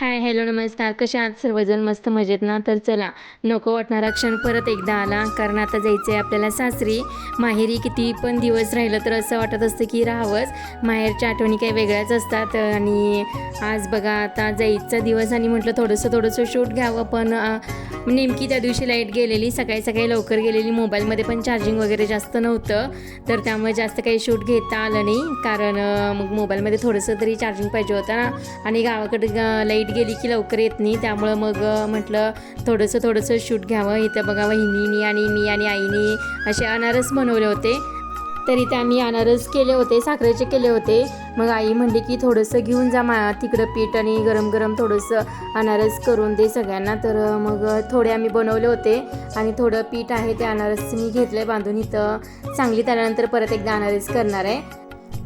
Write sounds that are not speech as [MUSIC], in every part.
Hi hello नमस्कार. कसे आहात? सर्वजण मस्त मजेत ना? तर चला नको वाटणारा क्षण परत एकदा आला. कारण आता जायचं आहे आपल्याला सासरी. माहेरी किती पण दिवस राहिलं तर असं वाटत असतं की राहावंच. माहेरच्या आठवणी काही वेगळ्याच असतात. आणि आज बघा आता जायचा दिवस आणि म्हटलं थोडंसं थोडंसं शूट घ्यावं. पण नेमकी त्या दिवशी लाइट गेलेली सकाळी सकाळी लवकर गेलेली मोबाईलमध्ये पण चार्जिंग वगैरे जास्त नव्हतं. तर त्यामुळे जास्त काही शूट घेता आलं नाही. कारण मग मोबाईलमध्ये थोडंसं तरी चार्जिंग पाहिजे होतं ना. आणि गावाकडे लाइट गेली की लवकर येत नाही. त्यामुळं मग म्हटलं थोडंसं थोडंसं शूट घ्यावं. इथं बघा वहिनीनी आणि मी आणि आईनी असे अनारस बनवले होते. तरी ते आम्ही अनारस केले होते साखरेचे केले होते. मग आई म्हणली की थोडंसं घेऊन जा मा तिकडं पीठ आणि गरम गरम थोडंसं अनारस करून दे सगळ्यांना. तर मग थोडे आम्ही बनवले होते आणि थोडं पीठ आहे ते अनारस मी घेतलं आहे बांधून इथं. चांगली त्यानंतर परत एकदा अनारस करणार आहे.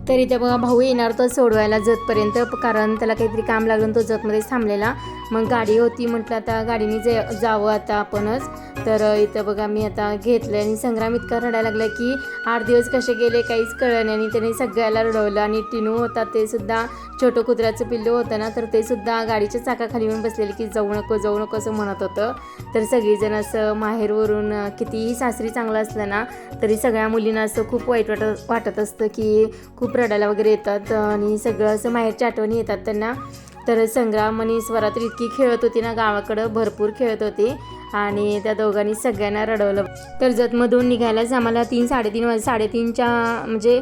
तरी ते बघा भाऊ येणार तो सोडवायला जतपर्यंत कारण त्याला काहीतरी काम लागलं तो जतमध्येच थांबलेला. मग गाडी होती म्हटलं आता गाडीने जा जावं आता आपणच. तर इथं बघा मी आता घेतलं आणि संग्राम इतका रडायला लागला की आठ दिवस कसे गेले काहीच कळलं नाही. आणि त्याने सगळ्याला रडवलं. आणि टिनू होता ते सुद्धा छोटं कुत्र्याचं पिल्लू होतं ना तर ते सुद्धा गाडीच्या चाकाखाली येऊन बसलेले की जाऊ नको जाऊ नको असं म्हणत होतं. तर सगळीजण असं माहेरवरून कितीही सासरी चांगलं असलं ना तरी सगळ्या मुलींना असं खूप वाईट वाटत वाटत असतं की खूप रडायला वगैरे येतात. आणि सगळं असं माहेरच्या आठवणी येतात त्यांना. तर संग्राम आणि स्वरा तर इतकी खेळत होती ना गावाकडं भरपूर खेळत होती. आणि त्या दोघांनी सगळ्यांना रडवलं. तर जतमधून निघायलाच आम्हाला तीन साडेतीन वाज साडेतीनच्या म्हणजे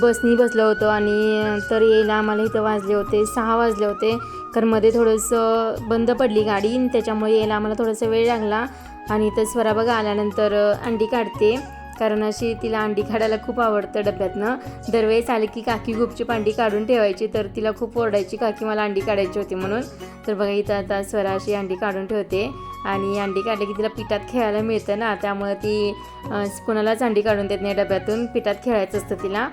बसनी बसलो होतो. आणि तर यायला आम्हाला इथं वाजले होते सहा वाजले होते. कारण मध्ये थोडंसं बंद पडली गाडी. त्याच्यामुळे यायला आम्हाला थोडासा वेळ लागला. आणि इथं स्वरा बघा आल्यानंतर अंडी काढते. कारण अशी तिला अंडी काढायला खूप आवडतं डब्यातनं. दरवेळेस आले की काकी गुपचूप अंडी काढून ठेवायची तर तिला खूप ओरडायची काकी मला अंडी काढायची होती म्हणून. तर बघा इथं आता स्वरा अशी अंडी काढून ठेवते. आणि अंडी काढली की तिला पिठात खेळायला मिळतं ना त्यामुळे ती कोणालाच अंडी काढून देत नाही डब्यातून. पिठात खेळायचं असतं तिला.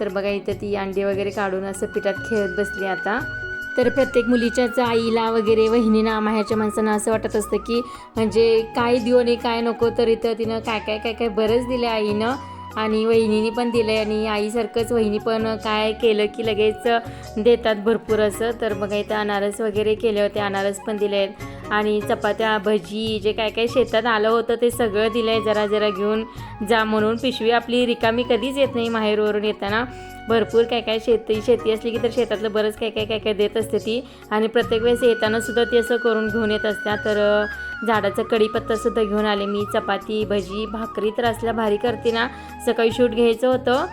तर बघा इथं ती अंडी वगैरे काढून असं पिठात खेळत बसली आता. तर प्रत्येक मुलीच्याच आईला वगैरे वहिनीना माह्याच्या माणसांना असं वाटत असतं की म्हणजे काय देऊ आणि काय नको तर इथं तिनं काय काय काय काय बरंच दिलं आईनं. आणि वहिनीने पण दिलं आहे आणि आईसारखंच वहिनी पण काय केलं की लगेच देतात भरपूर असं. तर बघा इथं अनारस वगैरे केले होते अनारस पण दिले आहेत आणि चपात्या भजी जे काय काय शेतात आलं होतं ते सगळं दिलं आहे जरा जरा घेऊन जा म्हणून. पिशवी आपली रिकामी कधीच येत नाही माहेरवरून येताना. भरपूर काय काय शेती शेती असली की तर शेतातलं बरंच काय काय काय काय देत असते ती. आणि प्रत्येक वेळेस येताना सुद्धा ती असं करून घेऊन येत असत्या. तर झाडाचा कढीपत्तासुद्धा घेऊन आले मी. चपाती भजी भाकरी तर असल्या भारी करते ना. सकाळी शूट घ्यायचं होतं.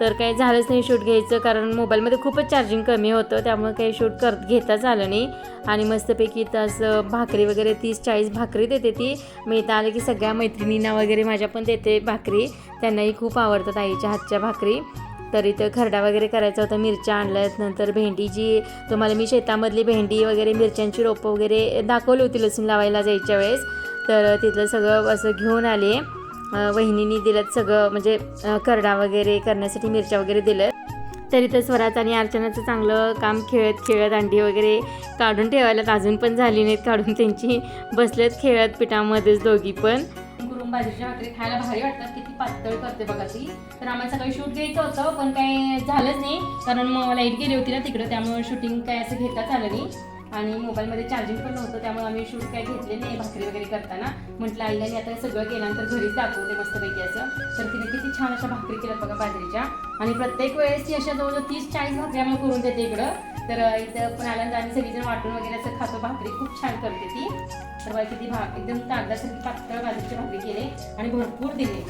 तर काही झालंच नाही शूट घ्यायचं कारण मोबाईलमध्ये खूपच चार्जिंग कमी होतं. त्यामुळे काही शूट कर घेताच आलं नाही. आणि मस्तपैकी इथं असं भाकरी वगैरे तीस चाळीस भाकरी देते ती. मी इथं आले की सगळ्या मैत्रिणींना वगैरे माझ्या पण देते भाकरी. त्यांनाही खूप आवडतात आईच्या हातच्या भाकरी. तर इथं खरडा वगैरे करायचा होता मिरच्या आणल्यात नंतर भेंडी जी तुम्हाला मी शेतामधली भेंडी वगैरे मिरच्यांची रोपं वगैरे दाखवली होती लसूण लावायला जायच्या वेळेस. तर तिथलं सगळं असं घेऊन आले. वहिनीनी दिलं सगळं म्हणजे करडा वगैरे करण्यासाठी मिरच्या वगैरे दिलं तरी तर स्वरात आणि अर्चनाचं चांगलं काम खेळत खेळत अंडी वगैरे काढून ठेवायला अजून पण झाली नाहीत काढून. त्यांची बसलेत खेळत पिठामध्येच दोघी पण. करून बाजरीच्या भाकरी खायला भारी वाटतात. किती पातळ करते बघा ती. तर आम्हाला सकाळी शूट घ्यायचं होतं पण काही झालंच नाही. कारण मग लाइट गेली होती ना तिकडं त्यामुळे शूटिंग काय असं घेता आलं नाही. आणि मोबाईलमध्ये चार्जिंग पण नव्हतं त्यामुळे आम्ही शूट काय घेतले नाही भाकरी वगैरे करताना. म्हटलं आईला मी आता सगळं केल्यानंतर घरीच दाखवते मस्तपैकी असं. तर तिने किती छान अशा भाकरी केल्या बघा बाजरीच्या आणि प्रत्येक वेळेस ती अशा जवळजवळ तीस चाळीस भाकरी आम्हाला करून देते इकडं. तर इथं पण आल्यानंतर आम्ही सगळीजण वाटून वगैरे असं खातो. भाकरी खूप छान करते ती. तर बघा किती भा एकदम कागदासारखी पातळ बाजरीची भाकरी केले आणि भरपूर दिले.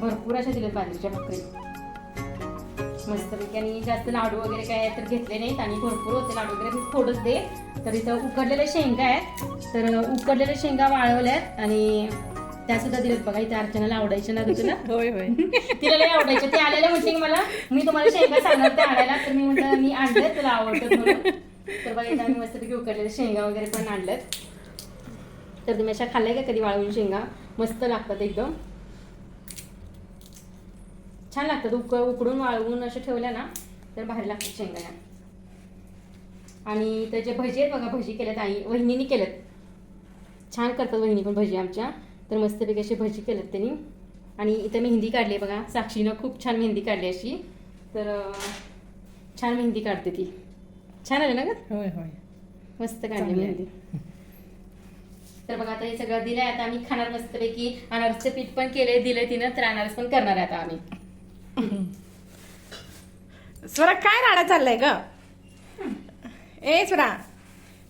भरपूर अशा दिल्यात बाजरीच्या भाकरी. मस्तपैकी आणि जास्त लाडू वगैरे काय तर घेतले नाहीत आणि भरपूर होते लाडू वगैरे. मी थोडंच दे. तर इथं उकडलेल्या शेंगा आहेत. तर उकडलेल्या शेंगा वाळवल्यात आणि त्या सुद्धा दिल्यात बघा. इथे अर्चनाला आवडायच्या ना तुला [LAUGHS] होय होय. तिला लय आवडायचं ते आलेल्या म्हणजे मला मी तुम्हाला शेंगा सांगणार ते आणायला तर मी म्हटलं मी आणलं तुला आवडतं म्हणून. तर बघा इथं आम्ही मस्तपैकी उकडलेल्या शेंगा वगैरे पण आणल्यात. तर तुम्ही अशा खाल्ल्या का कधी वाळवून शेंगा? मस्त लागतात एकदम. छान लागतात उक उकडून वाळवून अशा ठेवल्या ना तर भारी लागतात शेंगा या आणि त्याचे भजी आहेत बघा भजी केल्यात आई वहिनीने केल्यात. छान करतात वहिनी पण भजी आमच्या. तर मस्तपैकी अशी भजी केल्यात त्यांनी. आणि इथं मेहंदी काढली आहे बघा. साक्षीनं खूप छान मेहंदी काढली अशी. तर छान मेहंदी काढते ती. छान आले ना ग? होय होय. मस्त काढली मेहंदी. तर बघा आता हे सगळं दिलंय. आता आम्ही खाणार मस्तपैकी. अनारसचं पीठ पण केलंय दिलंय तिनं. तर अनारस पण करणार आहे आता आम्ही. स्वरा काय राडा चाललाय ग? ए स्वरा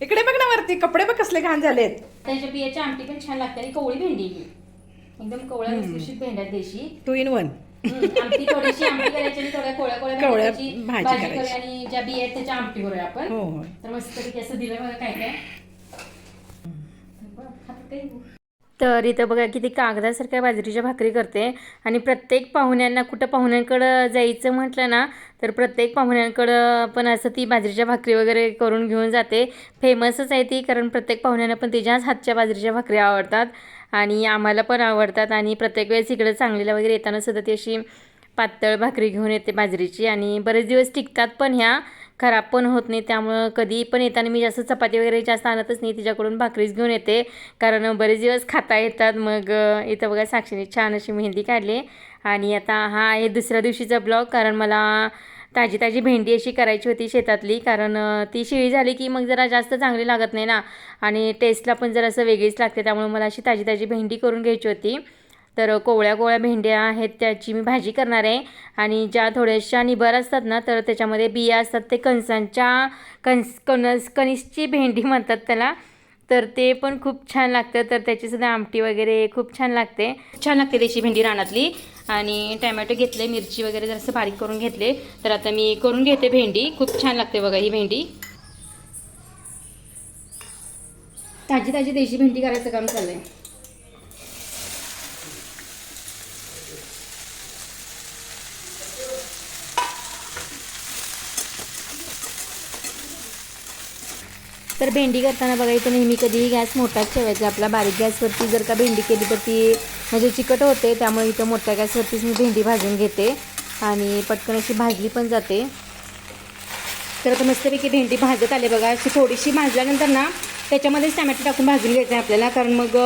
इकडे बघ ना वरती कपडे बघ कसले घाण झालेत. त्याच्या बियाची आमटी पण छान लागते आणि कवळी भेंडी ही. एकदम कवळ्या लुसलुशीत भेंड्या देशी. टू इन वन आमटी थोडीशी आमटी करायची आणि थोड्या कोळ्या कोळ्या कोवळ्या भाजी भाजी करायची. करूया आणि ज्या बिया आहेत त्याच्या आमटी करूया आपण. हो हो. तर मस्त असं दिलं बघा काय काय. तर इथं बघा किती कागदासारख्या बाजरीच्या भाकरी करते. आणि प्रत्येक पाहुण्यांना कुठं पाहुण्यांकडं जायचं म्हटलं ना तर प्रत्येक पाहुण्यांकडं पण असं ती बाजरीच्या भाकरी वगैरे करून घेऊन जाते. फेमसच आहे ती कारण प्रत्येक पाहुण्यांना पण तिच्याच हातच्या बाजरीच्या भाकरी आवडतात. आणि आम्हाला पण आवडतात. आणि प्रत्येक वेळेस इकडं सांगलीला वगैरे येताना सुद्धा ती अशी पातळ भाकरी घेऊन येते बाजरीची. आणि बरेच दिवस टिकतात पण ह्या. खराब पण होत नाही. त्यामुळं कधी पण येताना मी जास्त चपाती वगैरे जास्त आणतच नाही. तिच्याकडून भाकरीच घेऊन येते. कारण बरेच दिवस खाता येतात. मग इथं बघा साक्षीने छान अशी मेहंदी काढली. आणि आता हा आहे दुसऱ्या दिवशीचा ब्लॉग. कारण मला ताजी ताजी भेंडी अशी करायची होती शेतातली. कारण ती शिळी झाली की मग जरा जास्त चांगली लागत नाही ना. आणि टेस्टला पण जरा असं वेगळीच लागते. त्यामुळे मला अशी ताजी ताजी भेंडी करून घ्यायची होती. तर कोवळ्या कोवळ्या भेंड्या आहेत त्याची मी भाजी करणार आहे. आणि ज्या थोड्याशा निबर असतात ना तर त्याच्यामध्ये बिया असतात. ते कणसांच्या कणस कणस कणिसची भेंडी म्हणतात त्याला. तर ते पण खूप छान लागतं. तर त्याचीसुद्धा आमटी वगैरे खूप छान लागते. छान लागते देशी भेंडी रानातली. आणि टॅमॅटो घेतले मिरची वगैरे जरासं बारीक करून घेतले. तर आता मी करून घेते भेंडी. खूप छान लागते बघा ही भेंडी. ताजी ताजी देशी भेंडी करायचं काम चाललंय. तर भेंडी करताना बघा इथे नेहमी कधीही गॅस मोठाच ठेवायचा. आपला बारीक गॅसवरती जर का भेंडी केली तर ती म्हणजे चिकट होते त्यामुळे इथं मोठ्या गॅसवरतीच मी भेंडी भाजून घेते. आणि पटकन अशी भाजली पण जाते. तर आता मस्तपैकी भेंडी भाजत आले. बघा अशी थोडीशी भाजल्यानंतर ना त्याच्यामध्येच टॅमॅटो टाकून भाजून घ्यायचं आहे आपल्याला. कारण मग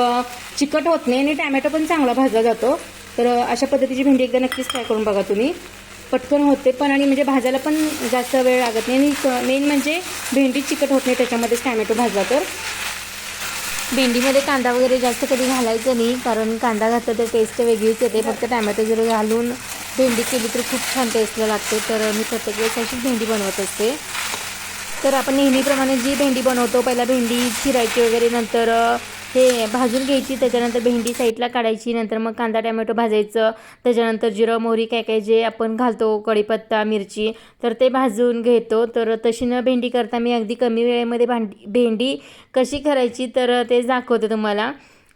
चिकट होत नाही आणि टॅमॅटो पण चांगला भाजला जातो. तर अशा पद्धतीची भेंडी एकदा नक्कीच ट्राय करून बघा तुम्ही. पटकन होते पण आणि म्हणजे भाजायला पण जास्त वेळ लागत नाही. आणि मेन म्हणजे भेंडी चिकट होत नाही त्याच्यामध्येच टॅमॅटो भाजला तर. भेंडीमध्ये कांदा वगैरे जास्त कधी घालायचं नाही कारण कांदा घातला तर टेस्ट वेगळीच येते. फक्त टॅमॅटो जर घालून भेंडी केली तर खूप छान टेस्टला लागते. तर मी प्रत्येक वेळेस अशीच भेंडी बनवत असते. तर आपण नेहमीप्रमाणे जी भेंडी बनवतो पहिला भेंडी चिरायची वगैरे नंतर हे भाजून घ्यायची त्याच्यानंतर भेंडी साईडला काढायची नंतर मग कांदा टॅमॅटो भाजायचं त्याच्यानंतर जिरं मोहरी काय काय जे आपण घालतो कढीपत्ता मिरची तर ते भाजून घेतो. तर तशी न भेंडी करता मी अगदी कमी वेळेमध्ये भांडी भेंडी कशी करायची तर ते दाखवते तुम्हाला.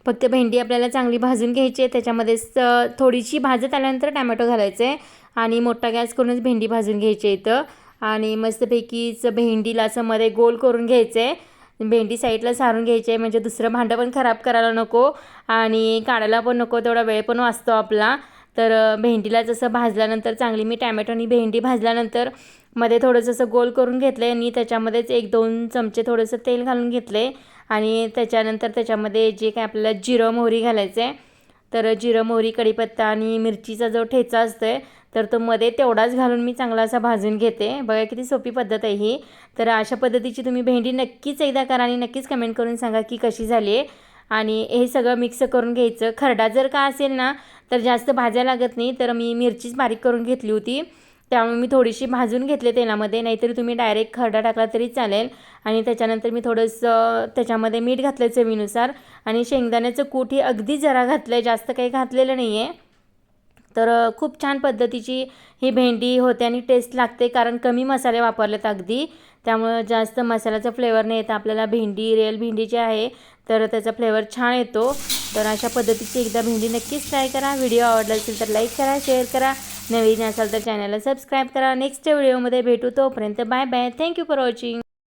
फक्त भेंडी आपल्याला चांगली भाजून घ्यायची आहे त्याच्यामध्ये स- थोडीशी भाजत आल्यानंतर टॅमॅटो घालायचं आहे आणि मोठा गॅस करूनच भेंडी भाजून घ्यायची इथं. आणि मस्तपैकीच भेंडीला असं मध्ये गोल करून घ्यायचं आहे. भेंडी साईडला सारून घ्यायची आहे. म्हणजे दुसरं भांडं पण खराब करायला नको आणि काढायला पण नको तेवढा वेळ पण वाचतो आपला. तर भेंडीला जसं भाजल्यानंतर चांगली मी टॅमॅटो आणि भेंडी भाजल्यानंतरमध्ये थोडंसं असं गोल करून घेतलं आहे आणि त्याच्यामध्येच एक दोन चमचे थोडंसं तेल घालून घेतलं आहे आणि त्याच्यानंतर त्याच्यामध्ये जे काय आपल्याला जिरं मोहरी घालायचं आहे तर जिरं मोहरी कढीपत्ता आणि मिरचीचा जो ठेचा असतो आहे तर तो मध्ये तेवढाच घालून मी चांगला असा भाजून घेते. बघा किती सोपी पद्धत आहे ही. तर अशा पद्धतीची तुम्ही भेंडी नक्कीच एकदा करा आणि नक्कीच कमेंट करून सांगा की कशी झाली आहे. आणि हे सगळं मिक्स करून घ्यायचं. खरडा जर का असेल ना तर जास्त भाज्या लागत नाही. तर मी मिरचीच बारीक करून घेतली होती. त्यामुळे मी थोडीशी भाजून घेतले तेलामध्ये नाहीतरी तुम्ही डायरेक्ट खरडा टाकला तरी चालेल. आणि त्याच्यानंतर मी थोडंसं त्याच्यामध्ये मीठ घातलं चवीनुसार. आणि शेंगदाण्याचं कूट हे अगदी जरा घातलं आहे जास्त काही घातलेलं नाही आहे तर खूप छान पद्धतीची ही भेंडी होते आणि टेस्ट लागते कारण कमी मसाले वापरलेत अगदी. त्यामुळं जास्त मसाल्याचा फ्लेवर नाही येत. आपल्याला भेंडी रेल भेंडी जी आहे तर त्याचा फ्लेवर छान येतो. तर अशा पद्धतीची एकदा भेंडी नक्कीच ट्राय करा. व्हिडिओ आवडला असेल तर लाईक करा शेअर करा. नवीन असाल तर चॅनलला सबस्क्राईब करा. नेक्स्ट व्हिडिओमध्ये भेटू. तोपर्यंत bye bye thank you for watching